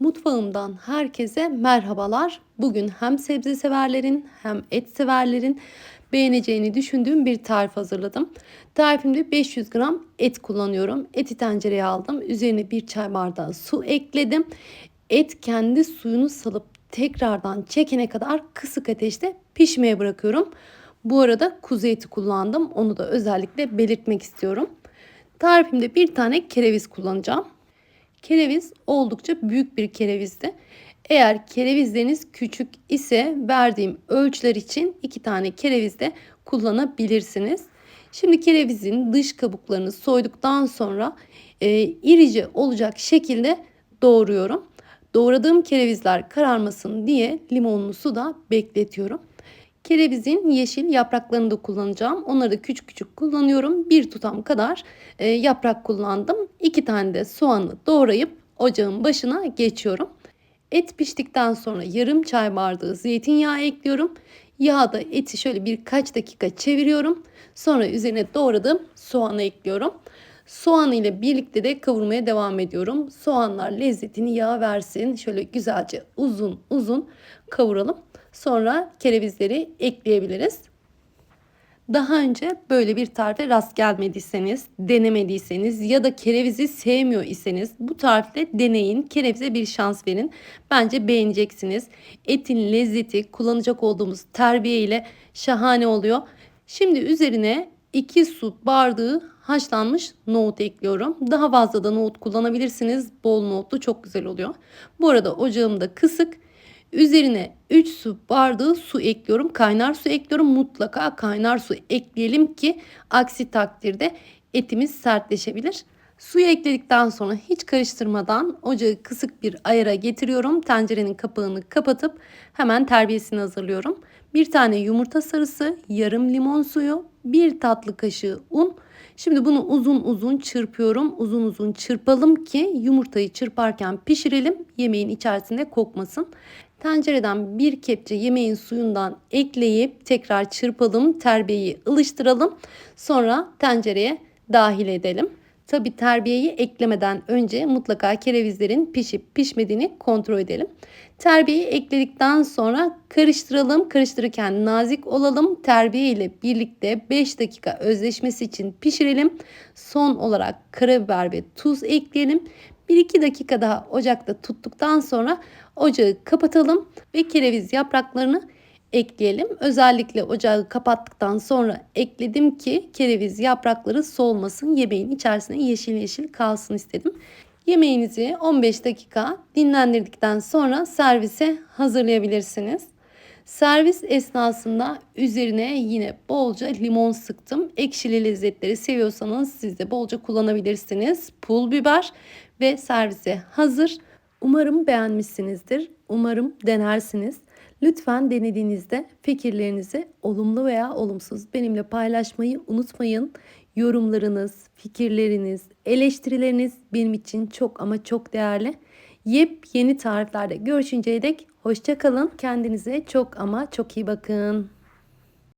Mutfağımdan herkese merhabalar. Bugün hem sebze severlerin hem et severlerin beğeneceğini düşündüğüm bir tarif hazırladım. Tarifimde 500 gram et kullanıyorum. Eti tencereye aldım. Üzerine bir çay bardağı su ekledim. Et kendi suyunu salıp tekrardan çekene kadar kısık ateşte pişmeye bırakıyorum. Bu arada kuzu eti kullandım. Onu da özellikle belirtmek istiyorum. Tarifimde bir tane kereviz kullanacağım. Kereviz oldukça büyük bir kerevizdi. Eğer kerevizleriniz küçük ise verdiğim ölçüler için iki tane kereviz de kullanabilirsiniz. Şimdi kerevizin dış kabuklarını soyduktan sonra e, irice olacak şekilde doğruyorum. Doğradığım kerevizler kararmasın diye limonlu suda bekletiyorum. Kerevizin yeşil yapraklarını da kullanacağım. Onları da küçük küçük kullanıyorum. Bir tutam kadar e, yaprak kullandım. İki tane de soğanı doğrayıp ocağın başına geçiyorum. Et piştikten sonra yarım çay bardağı zeytinyağı ekliyorum. Yağda eti şöyle birkaç dakika çeviriyorum. Sonra üzerine doğradığım soğanı ekliyorum. Soğan ile birlikte de kavurmaya devam ediyorum. Soğanlar lezzetini yağ versin. Şöyle güzelce uzun uzun kavuralım. Sonra kerevizleri ekleyebiliriz. Daha önce böyle bir tarife rast gelmediyseniz, denemediyseniz ya da kerevizi sevmiyor iseniz bu tarifle deneyin. Kerevize bir şans verin. Bence beğeneceksiniz. Etin lezzeti kullanacak olduğumuz terbiye ile şahane oluyor. Şimdi üzerine 2 su bardağı haşlanmış nohut ekliyorum. Daha fazla da nohut kullanabilirsiniz. Bol nohutlu çok güzel oluyor. Bu arada ocağımda kısık. Üzerine 3 su bardağı su ekliyorum. Kaynar su ekliyorum. Mutlaka kaynar su ekleyelim ki aksi takdirde etimiz sertleşebilir. Suyu ekledikten sonra hiç karıştırmadan ocağı kısık bir ayara getiriyorum. Tencerenin kapağını kapatıp hemen terbiyesini hazırlıyorum. Bir tane yumurta sarısı, yarım limon suyu, bir tatlı kaşığı un. Şimdi bunu uzun uzun çırpıyorum. Uzun uzun çırpalım ki yumurtayı çırparken pişirelim. Yemeğin içerisinde kokmasın. Tencereden bir kepçe yemeğin suyundan ekleyip tekrar çırpalım. Terbiyeyi ılıştıralım. Sonra tencereye dahil edelim. Tabi terbiyeyi eklemeden önce mutlaka kerevizlerin pişip pişmediğini kontrol edelim. Terbiyeyi ekledikten sonra karıştıralım. Karıştırırken nazik olalım. Terbiye ile birlikte 5 dakika özleşmesi için pişirelim. Son olarak karabiber ve tuz ekleyelim. 1-2 dakika daha ocakta tuttuktan sonra ocağı kapatalım ve kereviz yapraklarını ekleyelim. Özellikle ocağı kapattıktan sonra ekledim ki kereviz yaprakları soğumasın. Yemeğin içerisine yeşil yeşil kalsın istedim. Yemeğinizi 15 dakika dinlendirdikten sonra servise hazırlayabilirsiniz. Servis esnasında üzerine yine bolca limon sıktım. Ekşili lezzetleri seviyorsanız siz de bolca kullanabilirsiniz. Pul biber ve servise hazır. Umarım beğenmişsinizdir. Umarım denersiniz. Lütfen denediğinizde fikirlerinizi olumlu veya olumsuz benimle paylaşmayı unutmayın. Yorumlarınız, fikirleriniz, eleştirileriniz benim için çok ama çok değerli. Yepyeni tariflerde görüşünceye dek hoşça kalın. Kendinize çok ama çok iyi bakın.